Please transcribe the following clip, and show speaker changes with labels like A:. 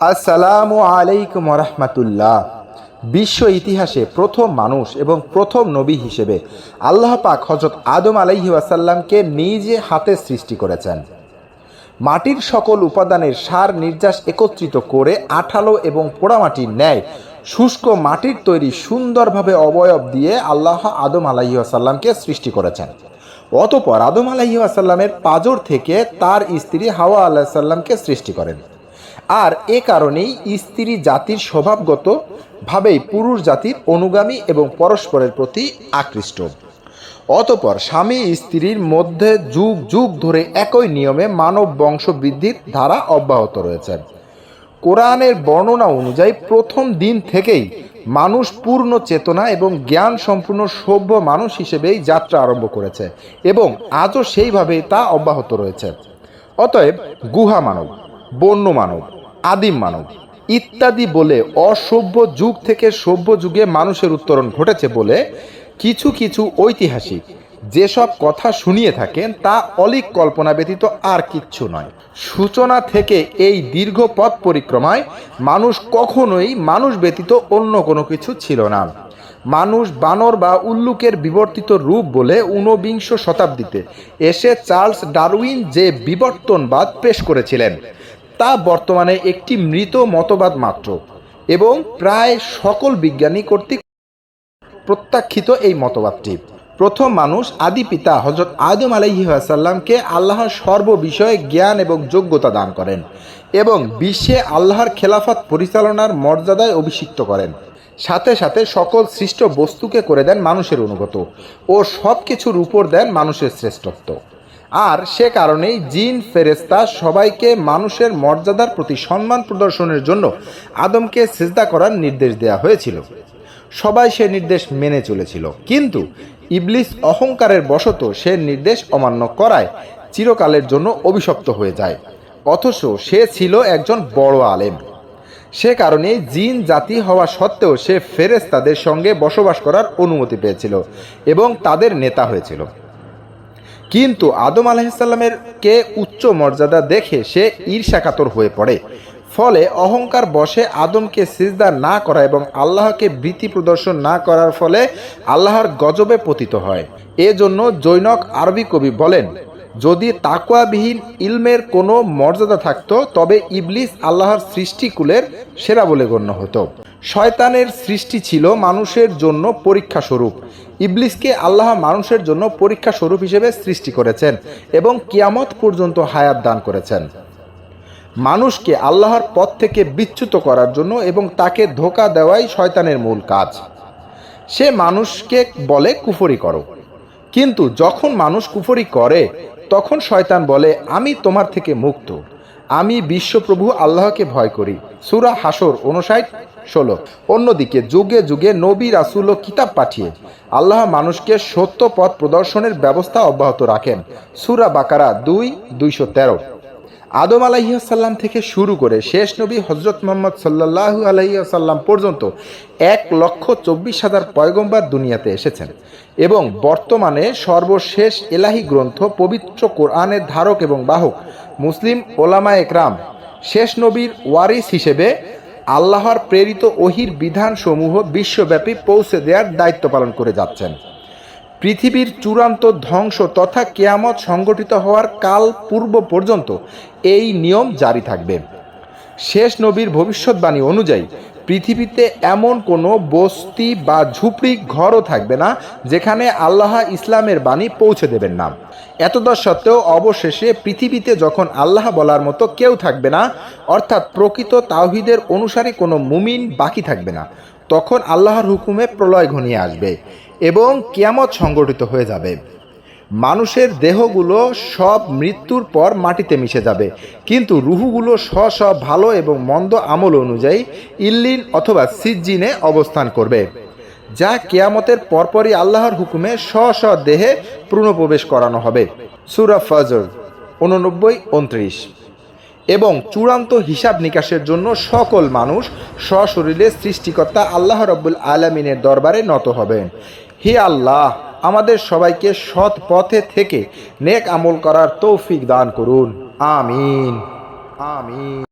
A: আসসালামু আলাইকুম রহমতুল্লাহ। বিশ্ব ইতিহাসে প্রথম মানুষ এবং প্রথম নবী হিসেবে আল্লাহ পাক হজরত আদম আলাইহি আসাল্লামকে নিজে হাতে সৃষ্টি করেছেন। মাটির সকল উপাদানের সার নির্যাস একত্রিত করে আঠালো এবং পোড়ামাটির ন্যায় শুষ্ক মাটির তৈরি সুন্দরভাবে অবয়ব দিয়ে আল্লাহ আদম আলাইহি আসাল্লামকে সৃষ্টি করেছেন। অতপর আদম আলাইহি আসাল্লামের পাজর থেকে তার স্ত্রী হাওয়া আল্লাহ সাল্লামকে সৃষ্টি করেন। আর এ কারণেই স্ত্রী জাতির স্বভাবগত ভাবেই পুরুষ জাতির অনুগামী এবং পরস্পরের প্রতি আকৃষ্ট। অতপর স্বামী স্ত্রীর মধ্যে যুগ যুগ ধরে একই নিয়মে মানব বংশ বৃদ্ধির ধারা অব্যাহত রয়েছে। কোরআনের বর্ণনা অনুযায়ী প্রথম দিন থেকেই মানুষ পূর্ণ চেতনা এবং জ্ঞান সম্পূর্ণ সভ্য মানুষ হিসেবেই যাত্রা আরম্ভ করেছে এবং আজও সেইভাবেই তা অব্যাহত রয়েছে। অতএব গুহা মানব। বন্য মানব আদিম মানব ইত্যাদি বলে অসভ্য যুগ থেকে সভ্য যুগে মানুষের উত্তরণ ঘটেছে বলে কিছু কিছু ঐতিহাসিক যেসব কথা শুনিয়ে থাকেন তা অলিক কল্পনা ব্যতীত আর কিচ্ছু নয়। সূচনা থেকে এই দীর্ঘ পথ পরিক্রমায় মানুষ কখনোই মানুষ ব্যতীত অন্য কোনো কিছু ছিল না। মানুষ বানর বা উল্লুকের বিবর্তিত রূপ বলে ঊনবিংশ শতাব্দীতে এসে চার্লস ডারউইন যে বিবর্তনবাদ পেশ করেছিলেন তা বর্তমানে একটি মৃত মতবাদ মাত্র এবং প্রায় সকল বিজ্ঞানী কর্তৃক প্রত্যাখ্যিত এই মতবাদটি। প্রথম মানুষ আদি পিতা হজরত আদম আলাইহি আসাল্লামকে আল্লাহর সর্ববিষয়ে জ্ঞান এবং যোগ্যতা দান করেন এবং বিশ্বে আল্লাহর খেলাফত পরিচালনার মর্যাদায় অভিষিক্ত করেন। সাথে সাথে সকল সৃষ্ট বস্তুকে করে দেন মানুষের অনুগত ও সব কিছুর উপর দেন মানুষের শ্রেষ্ঠত্ব। আর সে কারণেই জিন ফেরেস্তা সবাইকে মানুষের মর্যাদার প্রতি সম্মান প্রদর্শনের জন্য আদমকে সেজদা করার নির্দেশ দেওয়া হয়েছিল। সবাই সে নির্দেশ মেনে চলেছিল। কিন্তু ইবলিস অহংকারের বশত সে নির্দেশ অমান্য করায় চিরকালের জন্য অভিশপ্ত হয়ে যায়। অথচ সে ছিল একজন বড় আলেম। সে কারণে জিন জাতি হওয়া সত্ত্বেও সে ফেরেস্তাদের সঙ্গে বসবাস করার অনুমতি পেয়েছিল এবং তাদের নেতা হয়েছিল। কিন্তু আদম আলাহিসাল্লামের কে উচ্চ মর্যাদা দেখে সে ঈর্ষাকাতর হয়ে পড়ে। ফলে অহংকার বসে আদমকে সিজদা না করা এবং আল্লাহকে ভীতি প্রদর্শন না করার ফলে আল্লাহর গজবে পতিত হয়। এজন্য জৈনক আরবি কবি বলেন, যদি তাকুয়াবিহীন ইলমের কোনো মর্যাদা থাকতো, তবে ইবলিস আল্লাহর সৃষ্টিকুলের সেরা বলে গণ্য হতো। শয়তানের সৃষ্টি ছিল মানুষের জন্য পরীক্ষা স্বরূপ। ইবলিসকে আল্লাহ মানুষের জন্য পরীক্ষা স্বরূপ হিসেবে সৃষ্টি করেছেন এবং কিয়ামত পর্যন্ত হায়াত দান করেছেন। মানুষকে আল্লাহর পথ থেকে বিচ্যুত করার জন্য এবং তাকে ধোকা দেওয়াই শয়তানের মূল কাজ। সে মানুষকে বলে, কুফরি করো। কিন্তু যখন মানুষ কুফরি করে, তখন শয়তান বলে, আমি তোমার থেকে মুক্ত। আমি বিশ্বপ্রভু আল্লাহকে ভয় করি। সুরা হাসর অনুসাইট ষোলো। অন্যদিকে যুগে যুগে নবী রাসুল ও কিতাব পাঠিয়ে আল্লাহ মানুষকে সত্য পথ প্রদর্শনের ব্যবস্থা অব্যাহত রাখেন। সুরা বাকারা দুই, দুইশো তেরো। আদম আলাইসাল্লাম থেকে শুরু করে শেষ নবী হজরত মোহাম্মদ সাল্লাহু আলাইসাল্লাম পর্যন্ত এক লক্ষ চব্বিশ হাজার পয়গম্বার দুনিয়াতে এসেছেন এবং বর্তমানে সর্বশেষ এলাহি গ্রন্থ, পবিত্র কোরআনের ধারক এবং বাহক মুসলিম ওলামা একরাম, শেষ নবীর ওয়ারিস হিসেবে আল্লাহর প্রেরিত ওহির বিধানসমূহ বিশ্বব্যাপী পৌঁছে দেওয়ার দায়িত্ব পালন করে যাচ্ছেন। পৃথিবীর চূড়ান্ত ধ্বংস তথা কেয়ামত সংগঠিত হওয়ার কাল পূর্ব পর্যন্ত এই নিয়ম জারি থাকবে। শেষ নবীর ভবিষ্যৎবাণী অনুযায়ী, পৃথিবীতে এমন কোনো বস্তি বা ঝুপড়ি ঘরও থাকবে না, যেখানে আল্লাহ ইসলামের বাণী পৌঁছে দেবেন না। এতদা সত্ত্বেও অবশেষে পৃথিবীতে যখন আল্লাহ বলার মতো কেউ থাকবে না, অর্থাৎ প্রকৃত তাওহিদের অনুসারী কোনো মুমিন বাকি থাকবে না, তখন আল্লাহর হুকুমে প্রলয় ঘনিয়ে আসবে। এবং কিয়ামত সংগঠিত হয়ে যাবে। মানুষের দেহগুলো সব মৃত্যুর পর মাটিতে মিশে যাবে। কিন্তু রুহুগুলো স্ব সব ভালো এবং মন্দ আমল অনুযায়ী ইল্লিন অথবা সিজ্জিনে অবস্থান করবে, যা কেয়ামতের পরপরই আল্লাহর হুকুমে স্ব স্ব দেহে পুনঃপ্রবেশ করানো হবে। সুরা ফজর উননব্বই উনত্রিশ এবং চূড়ান্ত হিসাব নিকাশের জন্য সকল মানুষ সশরীরে সৃষ্টিকর্তা আল্লাহ রব্বুল আলমিনের দরবারে নত হবেন। হে আল্লাহ, আমাদের সবাইকে সৎ পথে থেকে নেক আমল করার তৌফিক দান করুন। আমিন। আমিন।